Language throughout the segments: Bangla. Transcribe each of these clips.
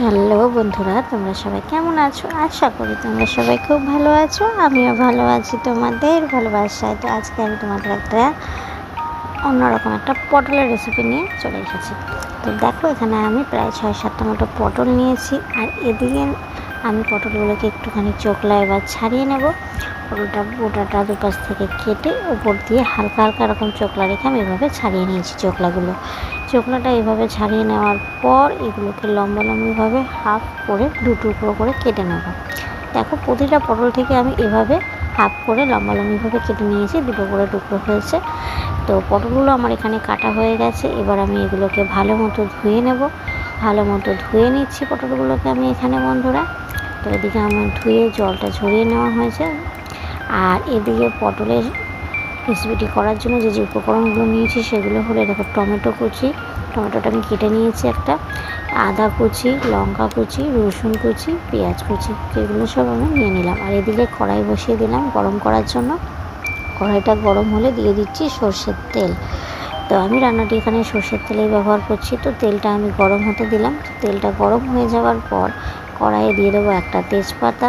হ্যালো বন্ধুরা, তোমরা সবাই কেমন আছো? আশা করি তোমরা সবাই খুব ভালো আছো, আমিও ভালো আছি তোমাদের ভালোবাসায়। তো আজকে আমি তোমাদের একটা অন্যরকম একটা পটলের রেসিপি নিয়ে চলে এসেছি। তো দেখো, এখানে আমি প্রায় ছয় সাতটা মতো পটল নিয়েছি, আর এদিকে আমি পটলগুলোকে একটুখানি চোখলা এবার ছাড়িয়ে নেব। পটলটা গোটাটা দুপাশ থেকে কেটে উপর দিয়ে হালকা হালকা এরকম চোখলা রেখে আমি এভাবে ছাড়িয়ে নিয়েছি চোখলাগুলো চোখলাটা এভাবে ছাড়িয়ে নেওয়ার পর এগুলোকে লম্বা লম্বিভাবে হাফ করে দু টুকরো করে কেটে নেব। দেখো প্রতিটা পটল থেকে আমি এভাবে হাফ করে লম্বা লম্বিভাবে কেটে নিয়েছি, দুটো করে টুকরো হয়েছে। তো পটলগুলো আমার এখানে কাটা হয়ে গেছে, এবার আমি এগুলোকে ভালো মতো ধুয়ে নেব। ভালো মতো ধুয়ে নিচ্ছি পটলগুলোকে আমি এখানে বন্ধুরা। তো এদিকে আমার ধুয়ে জলটা ঝরিয়ে নেওয়া হয়েছে। আর এদিকে পটলের রেসিপিটি করার জন্য যে যে উপকরণগুলো নিয়েছি সেগুলো হলো দেখো টমেটো কুচি। টমেটোটা আমি কেটে নিয়েছি একটা। আদা কুচি, লঙ্কা কুচি, রসুন কুচি, পেঁয়াজ কুচি, এগুলো সব আমি নিয়ে নিলাম। আর এদিকে কড়াই বসিয়ে দিলাম গরম করার জন্য। কড়াইটা গরম হলে দিয়ে দিচ্ছি সর্ষের তেল। তো আমি রান্নাটি এখানে সর্ষের তেলেই ব্যবহার করছি। তো তেলটা আমি গরম হতে দিলাম। তেলটা গরম হয়ে যাওয়ার পর কড়াইয়ে দিয়ে দেবো একটা তেজপাতা,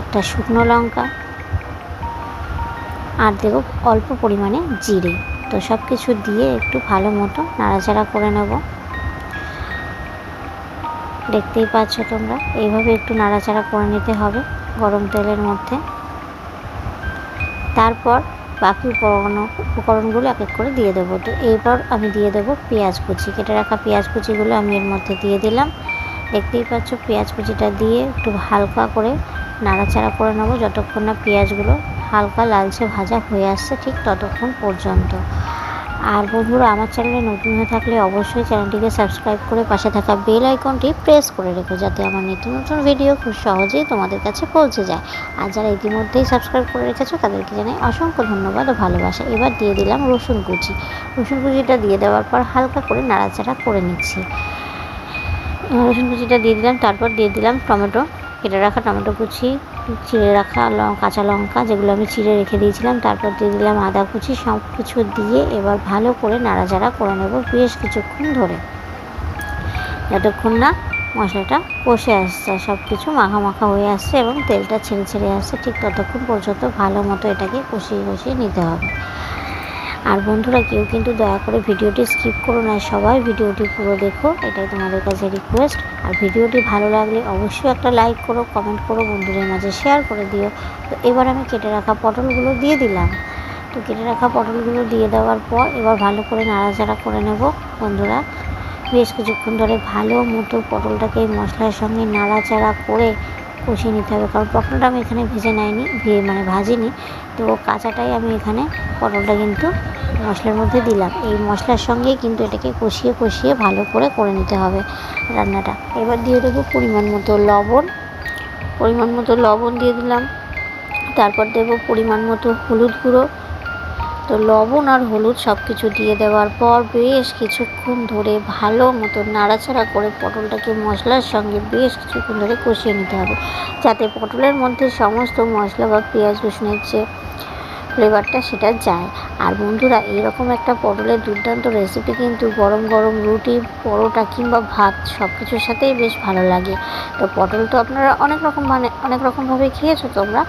একটা শুকনো লঙ্কা আর দেবো অল্প পরিমাণে জিরে। তো সব কিছু দিয়ে একটু ভালো মতো নাড়াচাড়া করে নেব। দেখতেই পাচ্ছ তোমরা, এইভাবে একটু নাড়াচাড়া করে নিতে হবে গরম তেলের মধ্যে। তারপর বাকি উপকরণ, উপকরণগুলো এক এক করে দিয়ে দেবো। তো এরপর আমি দিয়ে দেবো পেঁয়াজ কুচি। কেটে রাখা পেঁয়াজ কুচিগুলো আমি এর মধ্যে দিয়ে দিলাম। দেখতেই পাচ্ছ পেঁয়াজ কুচিটা দিয়ে একটু হালকা করে নাড়াচাড়া করে নেব। যতক্ষণ না পেঁয়াজগুলো হালকা লালচে ভাজা হয়ে আসছে ঠিক ততক্ষণ পর্যন্ত। আর বন্ধুরা, আমার চ্যানেলে নতুন হয়ে থাকলে অবশ্যই চ্যানেলটিকে সাবস্ক্রাইব করে পাশে থাকা বেল আইকনটি প্রেস করে রেখো যাতে আমার নিত্য নতুন ভিডিও খুব সহজেই তোমাদের কাছে পৌঁছে যায়। আর যারা ইতিমধ্যেই সাবস্ক্রাইব করে রেখেছো, তাদেরকে জানাই অসংখ্য ধন্যবাদ ও ভালোবাসা। এবার দিয়ে দিলাম রসুন কুচি। রসুন কুচিটা দিয়ে দেওয়ার পর হালকা করে নাড়াচাড়া করে নিচ্ছি। রসুন কুচিটা দিয়ে দিলাম, তারপর দিয়ে দিলাম টমেটো। কেটে রাখা টমেটো কুচি। চিড়ে রাখা কাঁচা লঙ্কা যেগুলো আমি চিড়ে রেখে দিয়েছিলাম, তারপর দিয়ে দিলাম আদা কুচি সব কিছু দিয়ে এবার ভালো করে নাড়াচাড়া করে নেব বেশ কিছুক্ষণ ধরে। যতক্ষণ না মশলাটা কষে আসছে সব কিছু মাখা মাখা হয়ে আসছে এবং তেলটা ছেড়ে ছেড়ে আসছে, ঠিক ততক্ষণ পর্যন্ত ভালো মতো এটাকে কষিয়ে কষিয়ে নিতে হবে। আর বন্ধুরা কেউ কিন্তু দয়া করে ভিডিওটি স্কিপ করো না, সবাই ভিডিওটি পুরো দেখো, এটাই তোমাদের কাছে রিকোয়েস্ট আর ভিডিওটি ভালো লাগলে অবশ্যই একটা লাইক করো কমেন্ট করো, বন্ধুদের মাঝে শেয়ার করে দিও। তো এবার আমি কেটে রাখা পটলগুলো দিয়ে দিলাম। তো কেটে রাখা পটলগুলো দিয়ে দেওয়ার পর এবার ভালো করে নাড়াচাড়া করে নেব, বন্ধুরা। বেশ কিছুক্ষণ ধরে ভালো মতো পটলটাকে মশলার সঙ্গে নাড়াচাড়া করে কষিয়ে নিতে হবে, কারণ পটলটা আমি এখানে ভেজে নেয়নি মানে ভাজিনি। তো কাঁচাটাই আমি এখানে পটলটা কিন্তু মশলার মধ্যে দিলাম। এই মশলার সঙ্গে কিন্তু এটাকে কষিয়ে কষিয়ে ভালো করে করে নিতে হবে রান্নাটা। এবার দিয়ে দেবো পরিমাণ মতো লবণ। পরিমাণ মতো লবণ দিয়ে দিলাম। তারপর দেবো পরিমাণ মতো হলুদ গুঁড়ো। তো লবণ আর হলুদ সব কিছু দিয়ে দেওয়ার পর বেশ কিছুক্ষণ ধরে ভালো মতো নাড়াচাড়া করে পটলটাকে মশলার সঙ্গে বেশ কিছুক্ষণ ধরে কষিয়ে নিতে হবে। যাতে পটলের মধ্যে সমস্ত মশলা বা পেঁয়াজ রসুনের যে ফ্লেভারটা সেটা যায়। আর বন্ধুরা, এরকম একটা পটলের দুর্দান্ত রেসিপি কিন্তু গরম গরম রুটি, পরোটা কিংবা ভাত সব কিছুর সাথেই বেশ ভালো লাগে। তো পটল তো আপনারা অনেক রকম মানে অনেক রকমভাবে খেয়েছো তোমরা।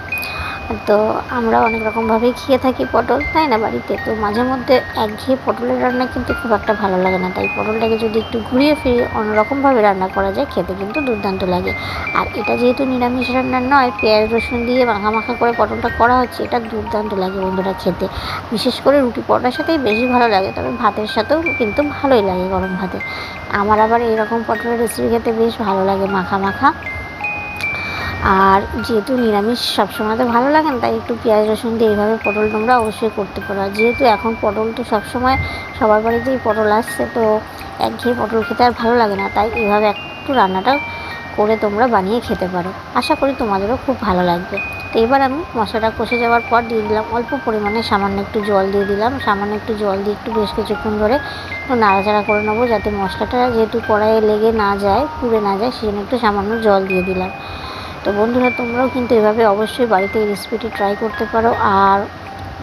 তো আমরা অনেক রকমভাবেই খেয়ে থাকি পটল, তাই না বাড়িতে? তো মাঝে মধ্যে একঘেয়ে পটলের রান্না কিন্তু খুব একটা ভালো লাগে না। তাই পটলটাকে যদি একটু ঘুরিয়ে ফিরিয়ে অন্যরকমভাবে রান্না করা যায়, খেতে কিন্তু দুর্দান্ত লাগে। আর এটা যেহেতু নিরামিষ রান্না নয়, পেঁয়াজ, রসুন দিয়ে মাখা মাখা করে পটলটা করা হচ্ছে, এটা দুর্দান্ত লাগে বন্ধুরা খেতে। বিশেষ করে রুটি পরোটার সাথেই বেশি ভালো লাগে, তবে ভাতের সাথেও কিন্তু ভালোই লাগে গরম ভাতে। আমার আবার এরকম পটলের রেসিপি খেতে বেশ ভালো লাগে মাখা মাখা আর যেহেতু নিরামিষ সবসময় তো ভালো লাগে না, তাই একটু পেঁয়াজ, রসুন দিয়ে এইভাবে পটল তোমরা অবশ্যই করতে পারো। আর যেহেতু এখন পটল তো সবসময় সবার বাড়িতেই পটল আসছে, তো একঘেয়ে পটল খেতে আর ভালো লাগে না, তাই এভাবে একটু রান্নাটা করে তোমরা বানিয়ে খেতে পারো। আশা করি তোমাদেরও খুব ভালো লাগবে। তো এবার আমি মশলাটা কষে যাওয়ার পর দিয়ে দিলাম অল্প পরিমাণে সামান্য একটু জল দিয়ে দিলাম। সামান্য একটু জল দিয়ে একটু বেশ কিছুক্ষণ ধরে নাড়াচাড়া করে নেব, যাতে মশলাটা যেহেতু কড়াইয়ে লেগে না যায়, পুড়ে না যায়, সেজন্য একটু সামান্য জল দিয়ে দিলাম। তো বন্ধুরা, তোমরাও কিন্তু এভাবে অবশ্যই বাড়িতে এই রেসিপিটি ট্রাই করতে পারো। আর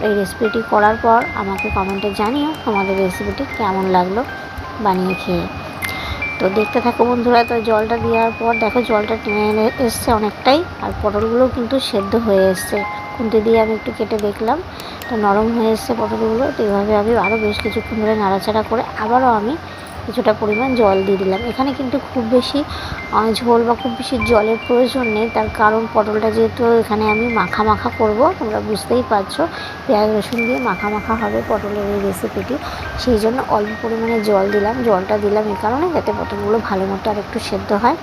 এই রেসিপিটি করার পর আমাকে কমেন্টে জানিও তোমাদের রেসিপিটি কেমন লাগল বানিয়ে খেয়ে। তো দেখতে থাকো বন্ধুরা, তো জলটা দেওয়ার পর দেখো জলটা টেনে এসছে অনেকটাই, আর পটলগুলোও কিন্তু সেদ্ধ হয়ে এসছে। খুন্তি দিয়ে আমি একটু কেটে দেখলাম, তো নরম হয়ে এসছে পটলগুলো, তো এইভাবে আমি আরও বেশ কিছুক্ষণ ধরে নাড়াচাড়া করে আবারও আমি কিছুটা পরিমাণ জল দিয়ে দিলাম। এখানে কিন্তু খুব বেশি ঝোল বা খুব বেশি জলের প্রয়োজন নেই। তার কারণ পটলটা যেহেতু এখানে আমি মাখা মাখা করব, তোমরা বুঝতেই পারছ। পেঁয়াজ, রসুন দিয়ে মাখা মাখা হবে পটলের এই রেসিপিটি সেই জন্য অল্প পরিমাণে জল দিলাম। জলটা দিলাম এই কারণে যাতে পটলগুলো ভালো মতো আর একটু সেদ্ধ হয়।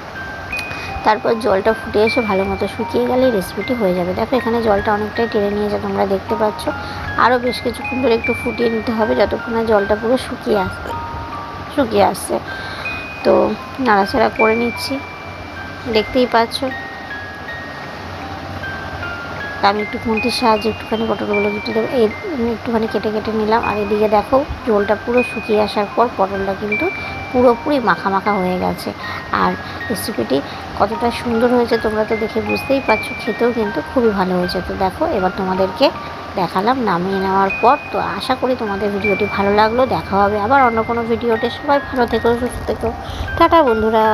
তারপর জলটা ফুটে এসে ভালো মতো শুকিয়ে গেলে রেসিপিটি হয়ে যাবে। দেখো, এখানে জলটা অনেকটাই টেনে নিয়েছে, তোমরা দেখতে পাচ্ছ। আরও বেশ কিছুক্ষণ ধরে একটু ফুটিয়ে নিতে হবে, যতক্ষণ না জলটা পুরো শুকিয়ে আসবে। শুকিয়ে আসছে। তো নাড়াচাড়া করে নিচ্ছি। দেখতেই পাচ্ছ। আমি একটু খুন্তির সাহায্যে একটুখানি পটলগুলো কেটে দেবো। এই একটুখানি কেটে কেটে নিলাম। আর এদিকে দেখো, জলটা পুরো শুকিয়ে আসার পর পটলটা কিন্তু পুরোপুরি মাখা মাখা হয়ে গেছে। আর রেসিপিটি কতটা সুন্দর হয়েছে তোমরা তো দেখে বুঝতেই পারছ। খেতেও কিন্তু খুবই ভালো হয়েছে। তো দেখো, এবার তোমাদেরকে দেখালাম, নামিয়ে নেওয়ার পর তো আশা করি তোমাদের ভিডিওটি ভালো লাগল। দেখা হবে আবার অন্য কোনো ভিডিওতে। সবাই ভালো থেকো, সুস্থ থেকো। টাটা বন্ধুরা।